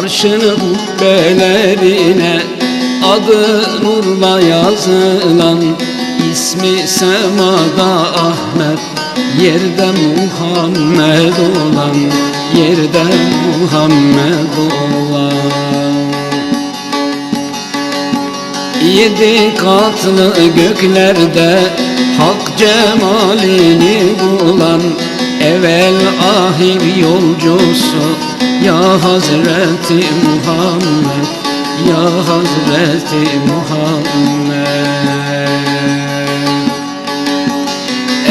Arşın kubbelerine adı nurla yazılan ismi semada Ahmet Yerde Muhammed olan Yerde Muhammed olan. Yedi katlı göklerde Hak cemalini bulan Evvel ahir yolcusu Ya Hazreti Muhammed Ya Hazreti Muhammed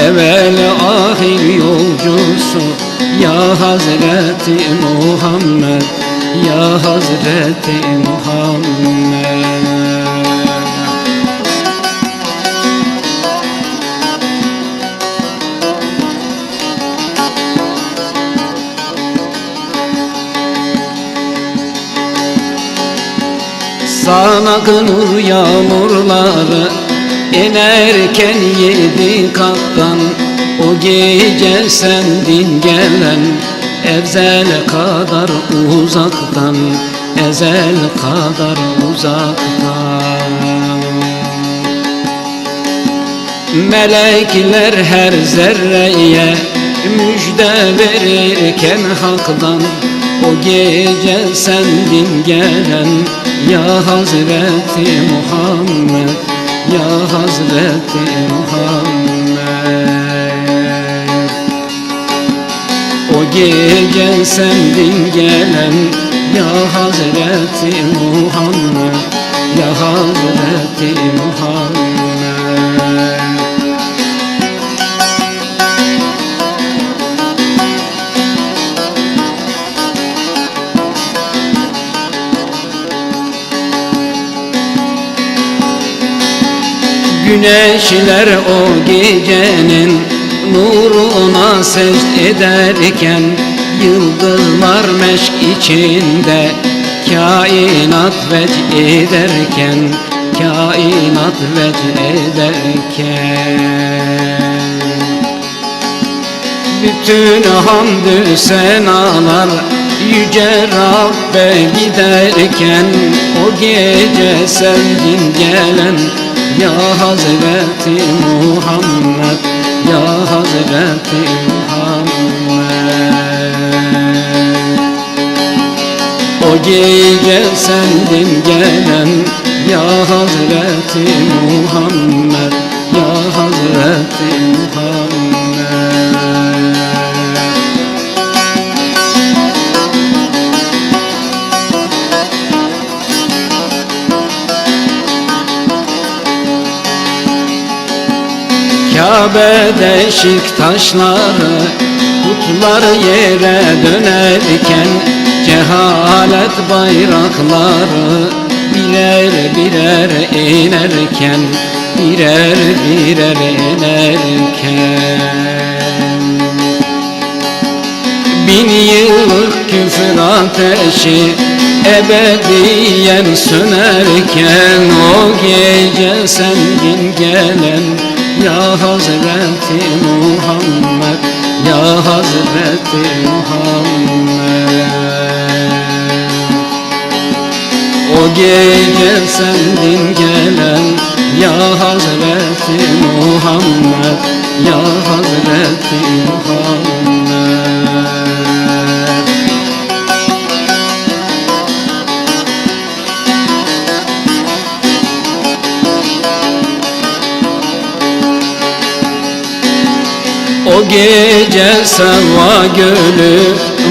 Evvel ahir yolcusu Ya Hazreti Muhammed Ya Hazreti Muhammed. Sağanak nur yağmurları inerken yedi kattan O gece sendin gelen ezel kadar uzaktan Ezel kadar uzaktan. Melekler her zerreye müjde verirken haktan O gece sendin gelen ya Hazreti Muhammed Ya Hazreti Muhammed. O gece sendin gelen Ya Hazreti Muhammed Ya Hazreti Muhammed Güneşler o gecenin nuruna secd ederken Yıldızlar meşk içinde kainat vec ederken Kainat vec ederken. Bütün hamdü senalar Yüce Rabbe giderken O gece sendin gelen Ya Hazreti Muhammed Ya Hazreti Muhammed. O gece sendin gelen Ya Hazreti Kabe'de taşları Putlar yere dönerken Cehalet bayrakları Birer birer inerken Birer birer inerken Bin yıllık küfür ateşi Ebediyen sönerken O gece sendin gelen Ya Hazreti Muhammed Ya Hazreti Muhammed. O gece sendin gelen Ya Hazreti Muhammed Ya Hazreti Muhammed O gece Seva gölü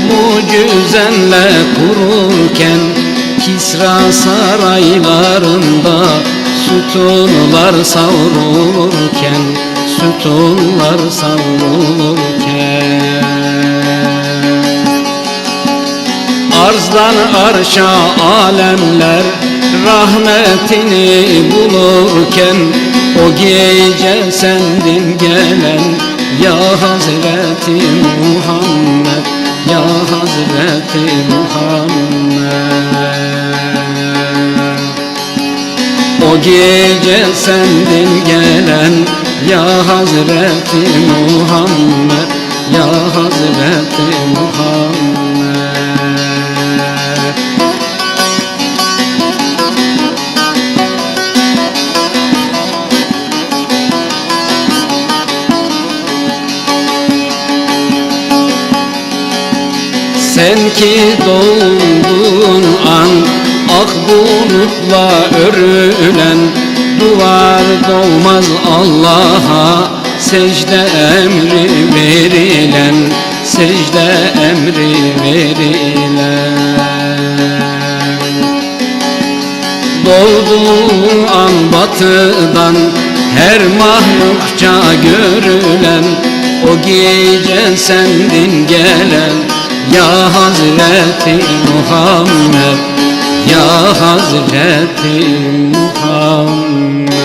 mucizenle kururken Kisra saraylarında sütunlar savrulurken Sütunlar savrulurken. Arzdan arşa alemler rahmetini bulurken O gece sendin gelen ya Hazreti Muhammed Ya Hazreti Muhammed. O gece sendin gelen Ya Hazreti Muhammed Ya Hazreti Muhammed Sen ki doğduğun an Ak bulutla örülen. Duvar doğmaz Allah'a Secde emri verilen. Secde emri verilen. Doğduğu an batıdan her mahlukça görülen. O gece sendin gelen ya Hazreti Muhammed Ya Hazreti Muhammed